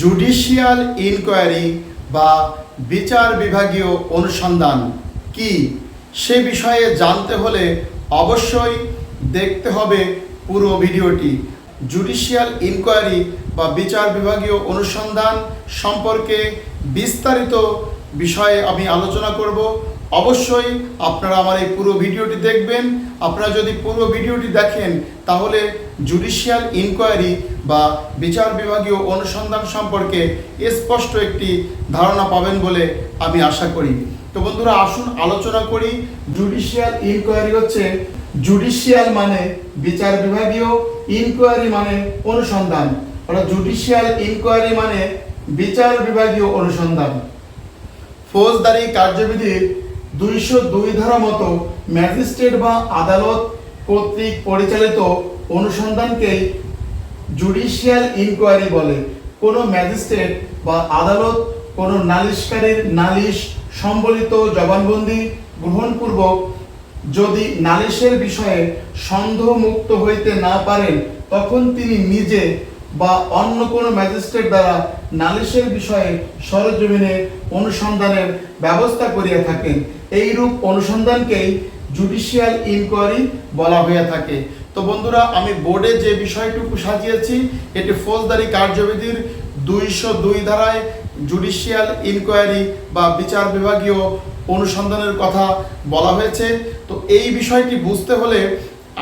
Judicial inquiry বা বিচার বিভাগীয় অনুসন্ধান কি? সে বিষয়ে জানতে হলে অবশ্যই দেখতে হবে পুরো ভিডিওটি। জুডিশিয়াল ইনকোয়ারি বা বিচার বিভাগীয় অনুসন্ধান সম্পর্কে বিস্তারিত বিষয়ে আমি আলোচনা করব। অবশ্যই আপনারা আমার এই পুরো ভিডিওটি দেখবেন। আপনারা যদি পুরো ভিডিওটি দেখেন, তাহলে জুডিশিয়াল ইনকোয়ারি বা বিচার বিভাগীয় অনুসন্ধান সম্পর্কে স্পষ্ট একটি ধারণা পাবেন বলে আমি আশা করি। তো বন্ধুরা, আসুন আলোচনা করি। জুডিশিয়াল ইনকোয়ারি হচ্ছে জুডিশিয়াল মানে বিচার বিভাগীয় ইনকোয়ারি মানে অনুসন্ধান। অর্থাৎ জুডিশিয়াল ইনকোয়ারি মানে বিচার বিভাগীয় অনুসন্ধান। ফৌজদারি কার্যবিধির দুইশো দুই ধারা মতো ম্যাজিস্ট্রেট বা আদালত কর্তৃক পরিচালিত অনুসন্ধানকেই জুডিশিয়াল ইনকোয়ারি বলে। কোনো ম্যাজিস্ট্রেট বা আদালত কোনো নালিশকারীর নালিশ সম্বলিত জবানবন্দি গ্রহণপূর্বক যদি নালিশের বিষয়ে সন্দেহমুক্ত হইতে না পারেন, তখন তিনি নিজে বা অন্য কোনো ম্যাজিস্ট্রেট দ্বারা নালিশের বিষয়ে সরজমিনে অনুসন্ধানের ব্যবস্থা করিয়া থাকেন। এইরূপ অনুসন্ধানকেই জুডিশিয়াল ইনকোয়ারি বলা হয়ে থাকে। তো বন্ধুরা, আমি বোর্ডে যে বিষয়টুকু সাজিয়েছি, এটি ফৌজদারি কার্যবিধির দুইশো দুই ধারায় জুডিশিয়াল ইনকোয়ারি বা বিচার বিভাগীয় অনুসন্ধানের কথা বলা হয়েছে। তো এই বিষয়টি বুঝতে হলে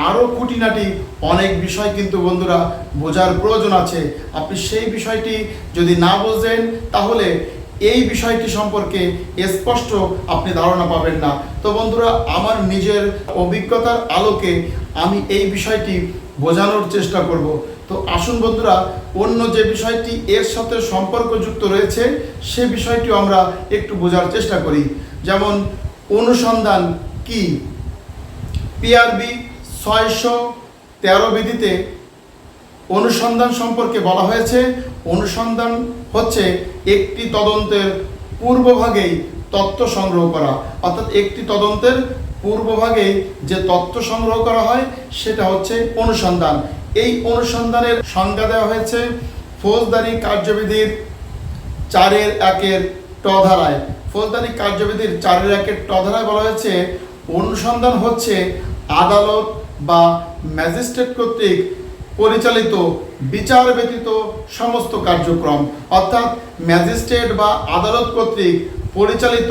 আরও খুঁটিনাটি অনেক বিষয় কিন্তু বন্ধুরা বোঝার প্রয়োজন আছে। আপনি সেই বিষয়টি যদি না বোঝেন, তাহলে এই বিষয়টি সম্পর্কে স্পষ্ট আপনি ধারণা পাবেন না। তো বন্ধুরা, আমার নিজের অভিজ্ঞতার আলোকে আমি এই বিষয়টি বোঝানোর চেষ্টা করব। তো আসুন বন্ধুরা, অন্য যে বিষয়টি এর সাথে সম্পর্কযুক্ত রয়েছে, সে বিষয়টি আমরা একটু বোঝার চেষ্টা করি। যেমন, অনুসন্ধান কি? পিআরবি ছয়শো তেরো বিধিতে অনুসন্ধান সম্পর্কে বলা হয়েছে, অনুসন্ধান হচ্ছে একটি তদন্তের পূর্বভাগেই তথ্য সংগ্রহ করা। অর্থাৎ একটি তদন্তের পূর্বভাগেই যে তথ্য সংগ্রহ করা হয়, সেটা হচ্ছে অনুসন্ধান। এই অনুসন্ধানের সংজ্ঞা দেওয়া হয়েছে ফৌজদারি কার্যবিধির চারের একের টধারায় ধারায়। ফৌজদারি কার্যবিধির চারের একের টধারায় বলা হয়েছে, অনুসন্ধান হচ্ছে আদালত বা ম্যাজিস্ট্রেট কর্তৃক পরিচালিত, বিচার ব্যতীত সমস্ত কার্যক্রম, অর্থাৎ ম্যাজিস্ট্রেট বা আদালত কর্তৃক পরিচালিত,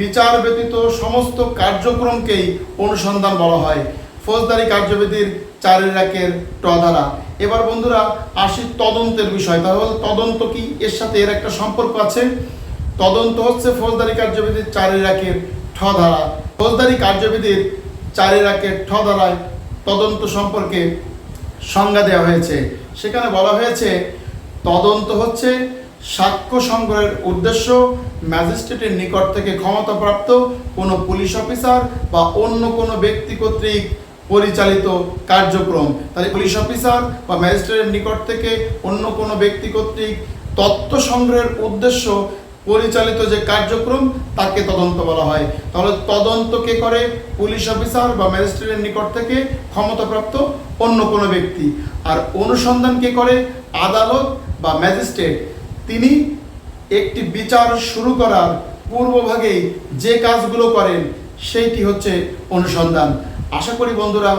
বিচার ব্যতীত সমস্ত কার্যক্রমকেই অনুসন্ধান বলা হয়। ফৌজদারি কার্যবিধির চারের একের ট ধারা। এবার বন্ধুরা, আসি তদন্তের বিষয়। তাহলে তদন্ত কি? এর সাথে এর একটা সম্পর্ক আছে। তদন্ত হচ্ছে ফৌজদারি কার্যবিধির চারের একের ঠ ধারা। ফৌজদারি কার্যবিধির চারের একের ঠ ধারায় তদন্ত সম্পর্কে সংজ্ঞা দেওয়া হয়েছে। সেখানে বলা হয়েছে, তদন্ত হচ্ছে সাক্ষ্য সংগ্রহের উদ্দেশ্য ম্যাজিস্ট্রেটের নিকট থেকে ক্ষমতাপ্রাপ্ত কোনো পুলিশ অফিসার বা অন্য কোনো ব্যক্তি কর্তৃক পরিচালিত কার্যক্রম। তাহলে পুলিশ অফিসার বা ম্যাজিস্ট্রেটের নিকট থেকে অন্য কোনো ব্যক্তি কর্তৃক তথ্য সংগ্রহের উদ্দেশ্য পরিচালিত যে কার্যক্রম, তাকে তদন্ত বলা হয়। তাহলে তদন্ত কে করে? পুলিশ অফিসার বা ম্যাজিস্ট্রেটের নিকট থেকে ক্ষমতাপ্রাপ্ত অন্য কোনো ব্যক্তি। আর অনুসন্ধান কে করে? আদালত বা ম্যাজিস্ট্রেট। তিনি একটি বিচার শুরু করার পূর্বভাগেই যে কাজগুলো করেন, সেইটি হচ্ছে অনুসন্ধান। আশা করি বন্ধুরা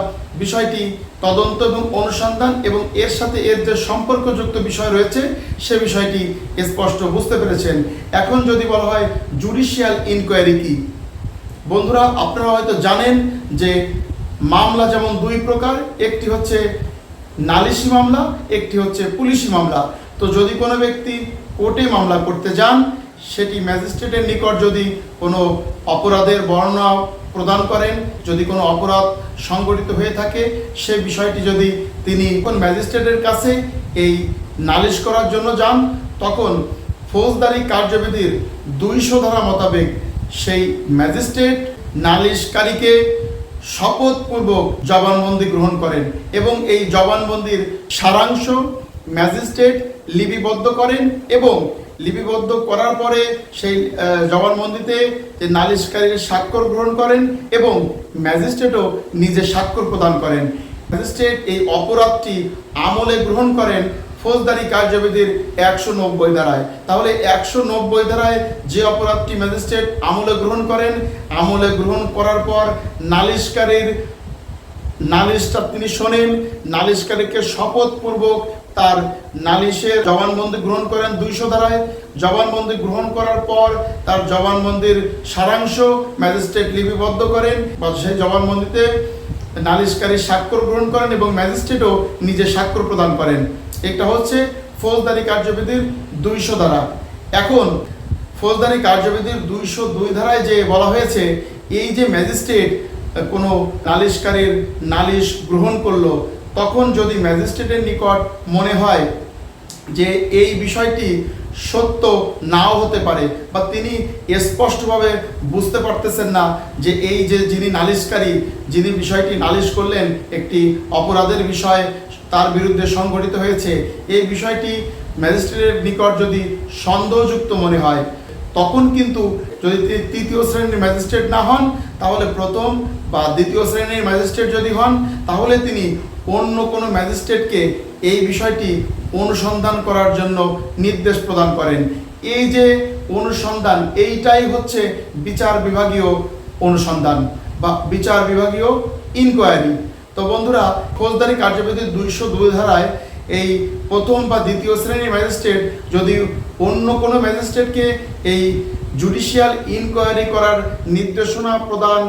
বিষয়টি তদন্ত এবং অনুসন্ধান এবং এর সাথে এর যে সম্পর্কযুক্ত বিষয় রয়েছে, সে বিষয়টি স্পষ্ট বুঝতে পেরেছেন। এখন যদি বলা হয় জুডিশিয়াল ইনকোয়ারি কি? বন্ধুরা, আপনারা হয়তো জানেন যে মামলা যেমন দুই প্রকার, একটি হচ্ছে নালিশি মামলা, একটি হচ্ছে পুলিশি মামলা। তো যদি কোনো ব্যক্তি কোর্টে মামলা করতে যান, সেটি ম্যাজিস্ট্রেটের নিকট যদি কোনো অপরাধের বর্ণনা প্রদান করেন। যদি কোনো অপরাধ সংগঠিত হয়ে থাকে, সে বিষয়টি যদি তিনি কোন ম্যাজিস্ট্রেটের কাছে এই নালিশ করার জন্য যান, তখন ফৌজদারি কার্যবিধির দুইশো ধারা মোতাবেক সেই ম্যাজিস্ট্রেট নালিশকারীকে শপথপূর্বক জবানবন্দি গ্রহণ করেন এবং এই জবানবন্দির সারাংশ ম্যাজিস্ট্রেট লিপিবদ্ধ করেন এবং লিপিবদ্ধ করার পরে সেই জবানবন্দিতে যে নালিশকারীর স্বাক্ষর গ্রহণ করেন এবং ম্যাজিস্ট্রেটও নিজে স্বাক্ষর প্রদান করেন। ম্যাজিস্ট্রেট এই অপরাধটি আমলে গ্রহণ করেন ফৌজদারি কার্যবিধির একশো নব্বই ধারায়। তাহলে একশো নব্বই ধারায় যে অপরাধটি ম্যাজিস্ট্রেট আমলে গ্রহণ করেন, আমলে গ্রহণ করার পর নালিশকারীর, নালিশটা তিনি শোনেন, নালিশকারীকে শপথপূর্বক তার নালিশে জবানবন্দি গ্রহণ করেন দুইশো ধারায়। জবানবন্দি গ্রহণ করার পর তার জবানবন্দির সারাংশ ম্যাজিস্ট্রেট লিপিবদ্ধ করেন বা সেই জবানবন্দিতে নালিশকারী স্বাক্ষর গ্রহণ করেন এবং ম্যাজিস্ট্রেটও নিজে স্বাক্ষর প্রদান করেন। এটা হচ্ছে ফৌজদারি কার্যবিধির দুইশো ধারা। এখন ফৌজদারি কার্যবিধির দুইশো দুই ধারায় যে বলা হয়েছে, এই যে ম্যাজিস্ট্রেট কোনো নালিশকারীর নালিশ গ্রহণ করল তখন যদি ম্যাজিস্ট্রেটের নিকট মনে হয় যে এই বিষয়টি সত্য নাও হতে পারে বা তিনি স্পষ্টভাবে বুঝতে পারতেছেন না যে এই যে যিনি নালিশকারী, যিনি বিষয়টি নালিশ করলেন একটি অপরাধের বিষয় তার বিরুদ্ধে সংঘটিত হয়েছে, এই বিষয়টি ম্যাজিস্ট্রেটের নিকট যদি সন্দেহযুক্ত মনে হয়, তখন কিন্তু যদি তৃতীয় শ্রেণির ম্যাজিস্ট্রেট না হন, তাহলে প্রথম বা দ্বিতীয় শ্রেণির ম্যাজিস্ট্রেট যদি হন, তাহলে তিনি অন্য কোনো ম্যাজিস্ট্রেটকে এই বিষয়টি অনুসন্ধান করার জন্য নির্দেশ প্রদান করেন। এই যে অনুসন্ধান, এইটাই হচ্ছে বিচার বিভাগীয় অনুসন্ধান বা বিচার বিভাগীয় ইনকোয়ারি তো বন্ধুরা, ফৌজদারি কার্যবিধির দুইশো দুই ধারায় এই প্রথম বা দ্বিতীয় শ্রেণির ম্যাজিস্ট্রেট যদি অন্য কোনো ম্যাজিস্ট্রেটকে এই জুডিশিয়াল ইনকোয়ারি করার নির্দেশনা প্রদান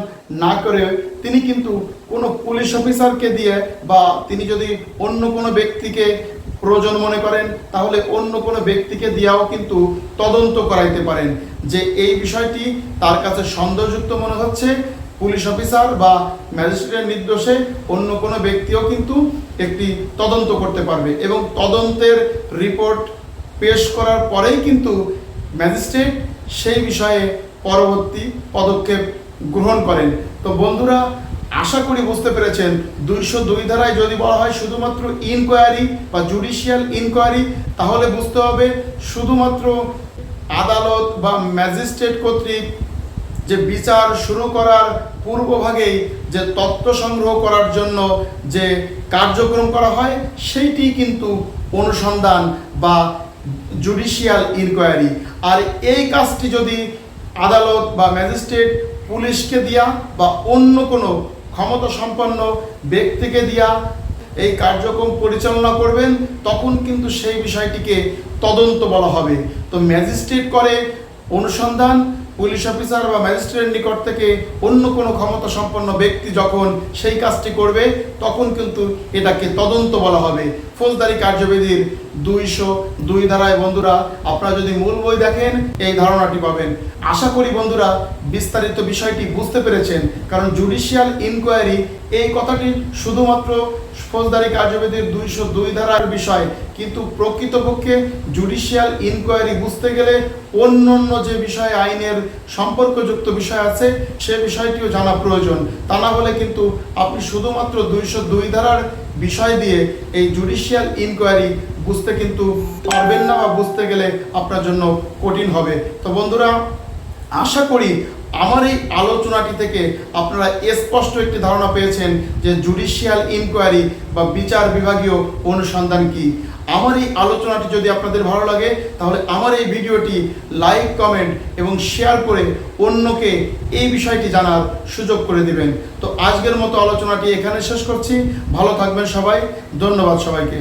না করে তিনি কিন্তু কোনো পুলিশ অফিসারকে দিয়ে বা তিনি যদি অন্য কোনো ব্যক্তিকে প্রয়োজন মনে করেন, তাহলে অন্য কোনো ব্যক্তিকে দিয়াও কিন্তু তদন্ত করাইতে পারেন। যে এই বিষয়টি তার কাছে সন্দেহযুক্ত মনে হচ্ছে পুলিশ অফিসার বা ম্যাজিস্ট্রেটের নির্দেশে অন্য কোনো ব্যক্তিও কিন্তু একটি তদন্ত করতে পারবে এবং তদন্তের রিপোর্ট পেশ করার পরেই কিন্তু ম্যাজিস্ট্রেট সেই বিষয়ে পরবর্তী পদক্ষেপ গ্রহণ করেন। তো বন্ধুরা, আশা করি বুঝতে পেরেছেন, দুইশো দুই ধারায় যদি বলা হয় শুধুমাত্র ইনকোয়ারি বা জুডিশিয়াল ইনকোয়ারি তাহলে বুঝতে হবে শুধুমাত্র আদালত বা ম্যাজিস্ট্রেট কর্তৃক যে বিচার শুরু করার পূর্বভাগেই যে তথ্য সংগ্রহ করার জন্য যে কার্যক্রম করা হয়, সেইটি কিন্তু অনুসন্ধান বা জুডিশিয়াল ইনকোয়ারি আর এই কাজটি যদি আদালত বা ম্যাজিস্ট্রেট পুলিশকে দিয়া বা অন্য কোনো ক্ষমতা সম্পন্ন ব্যক্তিকে দিয়া এই কার্যক্রম পরিচালনা করবেন, তখন কিন্তু সেই বিষয়টিকে তদন্ত বলা হবে। তো ম্যাজিস্ট্রেট করে অনুসন্ধান, পুলিশ অফিসার বা ম্যাজিস্ট্রেটের নিকট থেকে অন্য কোনো ক্ষমতা সম্পন্ন ব্যক্তি যখন সেই কাজটি করবে, তখন কিন্তু এটাকে তদন্ত বলা হবে। ফৌজদারি কার্যবিধির দুইশো দুই ধারায় বন্ধুরা, আপনারা যদি মূল বই দেখেন, এই ধারণাটি পাবেন। আশা করি বন্ধুরা, বিস্তারিত বিষয়টি বুঝতে পেরেছেন, কারণ জুডিশিয়াল ইনকোয়ারি এই কথাটি শুধুমাত্র ফৌজদারি কার্যবিধির দুইশো দুই ধারার বিষয়, কিন্তু প্রকৃতপক্ষে জুডিশিয়াল ইনকোয়ারি বুঝতে গেলে অন্য অন্য যে বিষয়, আইনের সম্পর্কযুক্ত বিষয় আছে, সে বিষয়টিও জানা প্রয়োজন। তা না হলে কিন্তু আপনি শুধুমাত্র দুইশো দুই ধারার বিষয় দিয়ে এই জুডিশিয়াল ইনকোয়ারি বুঝতে কিন্তু পারবেন না বা বুঝতে গেলে আপনার জন্য কঠিন হবে। তো বন্ধুরা, আশা করি আমার এই আলোচনাটি থেকে আপনারা স্পষ্ট একটি ধারণা পেয়েছেন যে জুডিশিয়াল ইনকোয়ারি বা বিচার বিভাগীয় অনুসন্ধান কি। আমার এই আলোচনাটি যদি আপনাদের ভালো লাগে, তাহলে আমার এই ভিডিওটি লাইক, কমেন্ট এবং শেয়ার করে অন্যকে এই বিষয়টি জানার সুযোগ করে দিবেন। তো আজকের মতো আলোচনাটি এখানে শেষ করছি। ভালো থাকবেন সবাই। ধন্যবাদ সবাইকে।